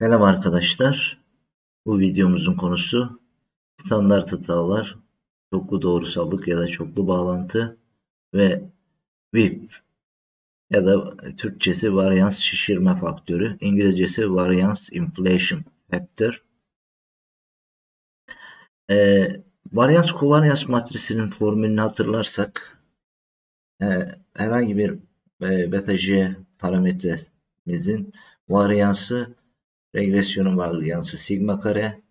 Merhaba arkadaşlar. Bu videomuzun konusu standart hatalar, çoklu doğrusallık ya da çoklu bağlantı ve WIP ya da Türkçesi varyans şişirme faktörü, İngilizcesi varyans inflation factor. Ee, varyans kovaryans matrisinin formülünü hatırlarsak e, herhangi bir e, beta J parametremizin varyansı regresyonun varyansı sigma kare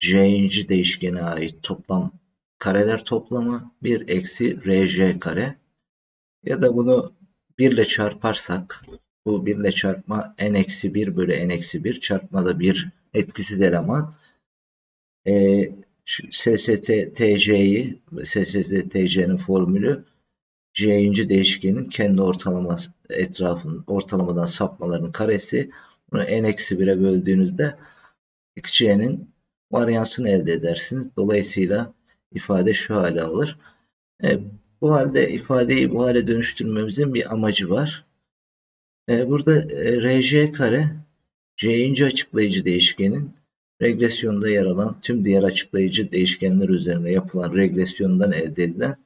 j'inci değişkene ait toplam kareler toplamı 1 eksi rj kare. Ya da bunu 1 ile çarparsak bu 1 ile çarpma n eksi 1 bölü n eksi 1 çarpma da 1 etkisiz eleman. E, SST TC'yi SST TC'nin formülü C'inci değişkenin kendi ortalama etrafının ortalamadan sapmalarının karesi bunu n eksi 1'e böldüğünüzde xc'nin varyansını elde edersiniz. Dolayısıyla ifade şu hale alır. E, bu halde ifadeyi bu hale dönüştürmemizin bir amacı var. E, burada e, rj kare c'inci açıklayıcı değişkenin regresyonda yer alan tüm diğer açıklayıcı değişkenler üzerine yapılan regresyondan elde edilen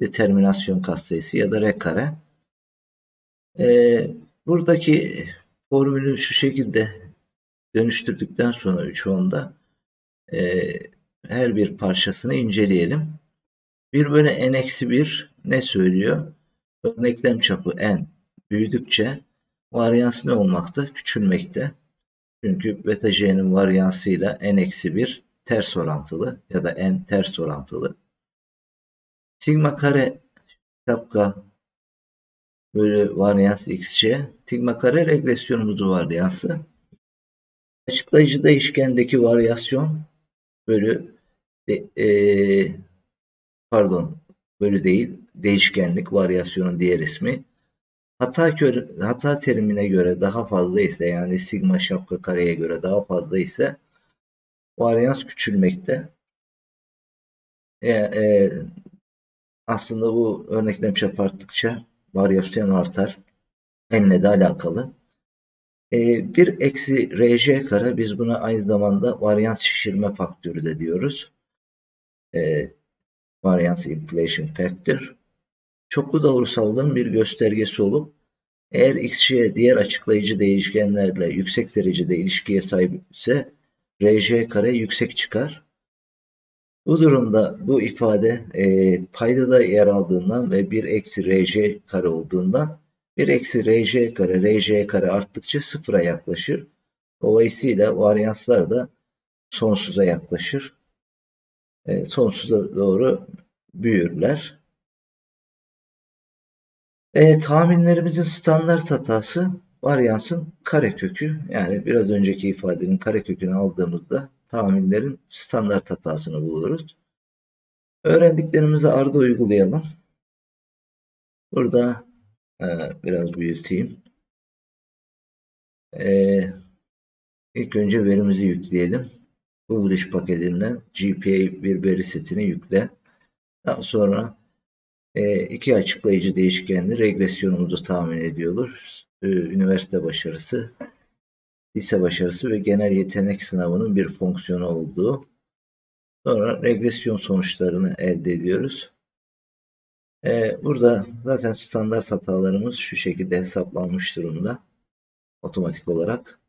determinasyon katsayısı ya da r kare. E, buradaki formülü şu şekilde dönüştürdükten sonra 3 onda e, her bir parçasını inceleyelim. 1 bölü n eksi 1 ne söylüyor? Örneklem çapı n büyüdükçe varyans ne olmakta? Küçülmekte. Çünkü beta j'nin varyansıyla n eksi 1 ters orantılı ya da n ters orantılı. Sigma kare şapka bölü varyans xc sigma kare regresyonumuzun varyansı. Açıklayıcı değişkendeki varyasyon bölü e, pardon bölü değil değişkenlik varyasyonun diğer ismi. Hata, kör, hata terimine göre daha fazla ise yani sigma şapka kareye göre daha fazla ise varyans küçülmekte. E, e, aslında bu örneklem çap arttıkça varyasyon artar. N'le de alakalı. E, bir eksi rj kare biz buna aynı zamanda varyans şişirme faktörü de diyoruz. E, varyans inflation factor. Çoklu doğrusallığın bir göstergesi olup eğer xc diğer açıklayıcı değişkenlerle yüksek derecede ilişkiye sahip ise rj kare yüksek çıkar. Bu durumda bu ifade e, paydada yer aldığından ve 1 eksi rj kare olduğundan 1 eksi rj kare rj kare arttıkça sıfıra yaklaşır. Dolayısıyla varyanslar da sonsuza yaklaşır. E, sonsuza doğru büyürler. E, tahminlerimizin standart hatası varyansın karekökü. Yani biraz önceki ifadenin karekökünü aldığımızda tahminlerin standart hatasını buluruz. Öğrendiklerimizi arda uygulayalım. Burada e, biraz büyüteyim. E, ilk önce verimizi yükleyelim. Bullish paketinden GPA bir veri setini yükle. Daha sonra e, iki açıklayıcı değişkenli regresyonumuzu tahmin ediyoruz. E, üniversite başarısı, lise başarısı ve genel yetenek sınavının bir fonksiyonu olduğu. Sonra regresyon sonuçlarını elde ediyoruz. Ee, burada zaten standart hatalarımız şu şekilde hesaplanmış durumda. Otomatik olarak.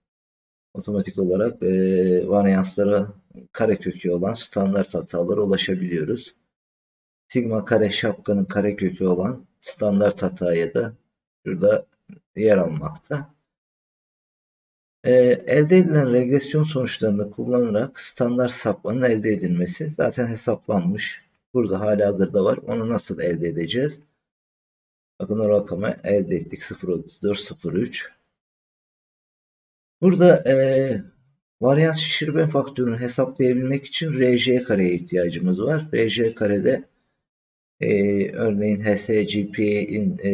Otomatik olarak e, varyanslara karekökü olan standart hatalara ulaşabiliyoruz. Sigma kare şapkanın karekökü olan standart hataya da şurada yer almakta. E, elde edilen regresyon sonuçlarını kullanarak standart sapmanın elde edilmesi zaten hesaplanmış. Burada hala hazırda var. Onu nasıl elde edeceğiz? Bakın o rakamı elde ettik. 0.3403 Burada e, varyans şişirme faktörünü hesaplayabilmek için RJ kareye ihtiyacımız var. RJ karede e, örneğin HSGP'in e,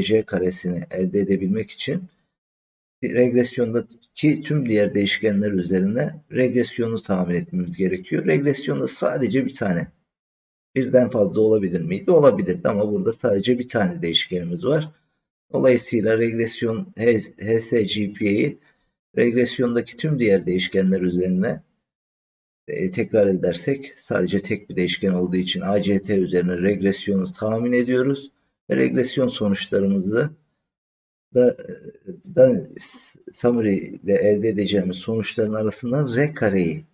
RJ karesini elde edebilmek için regresyondaki tüm diğer değişkenler üzerine regresyonu tahmin etmemiz gerekiyor. Regresyonda sadece bir tane. Birden fazla olabilir miydi? Olabilirdi ama burada sadece bir tane değişkenimiz var. Dolayısıyla regresyon HSGP'yi regresyondaki tüm diğer değişkenler üzerine e, tekrar edersek sadece tek bir değişken olduğu için ACT üzerine regresyonu tahmin ediyoruz ve regresyon sonuçlarımızı da, summary ile elde edeceğimiz sonuçların arasından R kareyi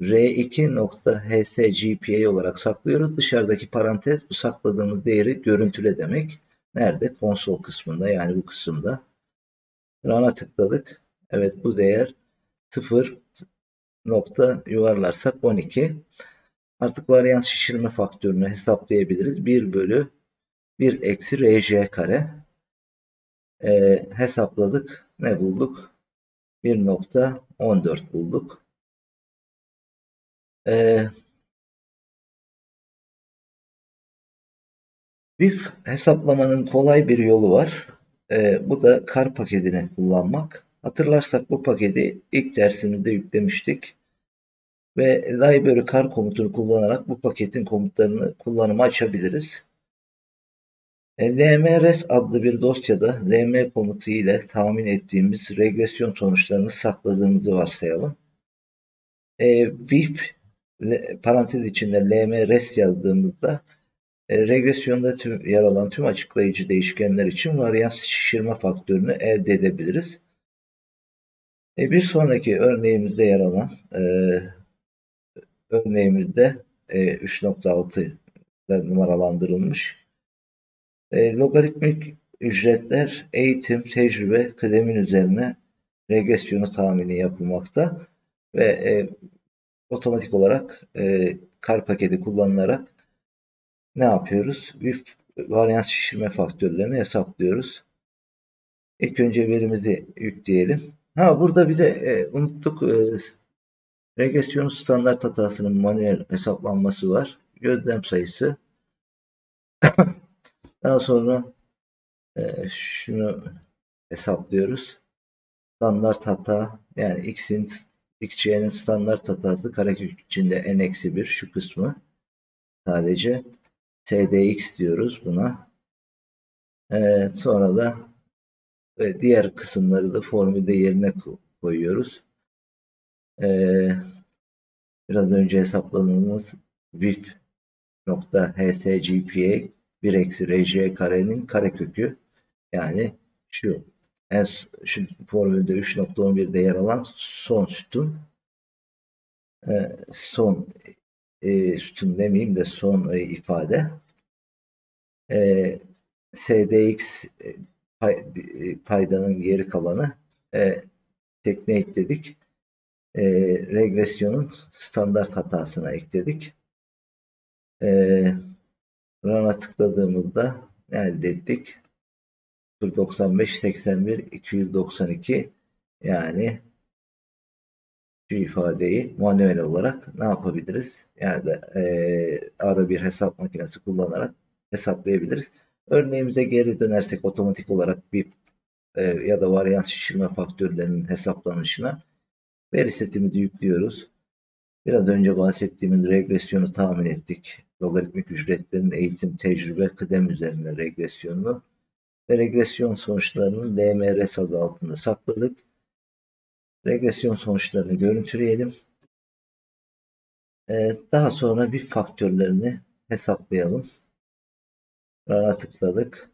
R2.HSGPA olarak saklıyoruz. Dışarıdaki parantez bu sakladığımız değeri görüntüle demek. Nerede? Konsol kısmında yani bu kısımda. Run'a tıkladık. Evet bu değer 0 nokta yuvarlarsak 12. Artık varyans şişirme faktörünü hesaplayabiliriz. 1 bölü 1 eksi RJ kare. Ee, hesapladık. Ne bulduk? 1.14 bulduk. Ee, BIF hesaplamanın kolay bir yolu var. Ee, bu da kar paketini kullanmak. Hatırlarsak bu paketi ilk dersimizde yüklemiştik. Ve library kar komutunu kullanarak bu paketin komutlarını kullanıma açabiliriz. E, lmrs adlı bir dosyada lm komutu ile tahmin ettiğimiz regresyon sonuçlarını sakladığımızı varsayalım. E, vif parantez içinde lmrs yazdığımızda e, regresyonda tüm, yer alan tüm açıklayıcı değişkenler için varyans şişirme faktörünü elde edebiliriz. E, bir sonraki örneğimizde yer alan e, örneğimizde e, 3.6 numaralandırılmış e, logaritmik ücretler eğitim, tecrübe, kıdemin üzerine regresyonu tahmini yapılmakta ve e, otomatik olarak e, kar paketi kullanılarak ne yapıyoruz? Bir varyans şişirme faktörlerini hesaplıyoruz. İlk önce verimizi yükleyelim. Ha burada bir de e, unuttuk e, regresyon standart hatasının manuel hesaplanması var. Gözlem sayısı. Daha sonra e, şunu hesaplıyoruz. Standart hata yani x'in xç'nin standart hatası karekök içinde n-1 şu kısmı sadece tdx diyoruz buna. E, sonra da ve diğer kısımları da formülde yerine koyuyoruz. E, biraz önce hesapladığımız vif nokta hsgpa 1 eksi rj karenin karekökü yani şu en şu formülde 3.11'de yer alan son sütun e, son e, sütun demeyeyim de son e, ifade e, SDX pay, e, paydanın geri kalanı e, tekne ekledik. E, regresyonun standart hatasına ekledik. E, Run'a tıkladığımızda elde ettik? 95, 81, 292 yani şu ifadeyi manuel olarak ne yapabiliriz? Yani de, e, ara bir hesap makinesi kullanarak hesaplayabiliriz. Örneğimize geri dönersek otomatik olarak bir e, ya da varyans şişirme faktörlerinin hesaplanışına veri setimizi yüklüyoruz. Biraz önce bahsettiğimiz regresyonu tahmin ettik. Logaritmik ücretlerin eğitim, tecrübe, kıdem üzerine regresyonunu ve regresyon sonuçlarını DMRS adı altında sakladık. Regresyon sonuçlarını görüntüleyelim. Ee, daha sonra bir faktörlerini hesaplayalım. Run'a tıkladık.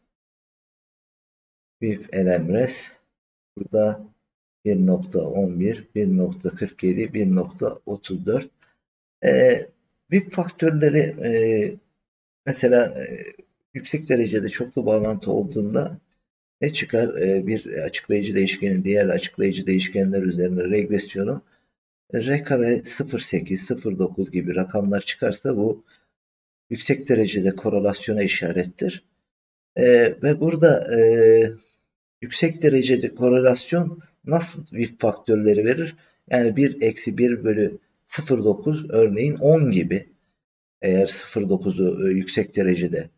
Bir LMRS. Burada 1.11, 1.47, 1.34. Ee, VIP faktörleri e, mesela e, yüksek derecede çoklu bağlantı olduğunda ne çıkar? E, bir açıklayıcı değişkenin diğer açıklayıcı değişkenler üzerine regresyonu R kare 0.8, 0.9 gibi rakamlar çıkarsa bu yüksek derecede korelasyona işarettir. E, ve burada e, yüksek derecede korelasyon nasıl bir faktörleri verir? Yani 1 eksi 1 bölü 0.9 örneğin 10 gibi eğer 0.9'u e, yüksek derecede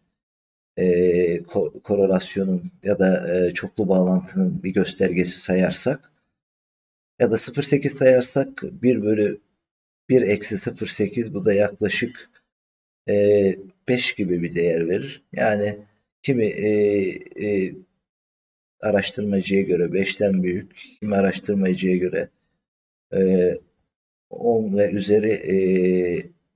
e, ko korelasyonun ya da e, çoklu bağlantının bir göstergesi sayarsak ya da 0.8 sayarsak 1 bölü 1 eksi 0.8 bu da yaklaşık e, 5 gibi bir değer verir. Yani kimi e, e, araştırmacıya göre 5'ten büyük, kimi araştırmacıya göre e, 10 ve üzeri e,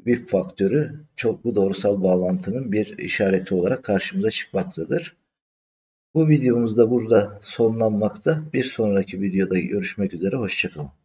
VIP faktörü çok bu doğrusal bağlantının bir işareti olarak karşımıza çıkmaktadır. Bu videomuz da burada sonlanmakta. Bir sonraki videoda görüşmek üzere. Hoşçakalın.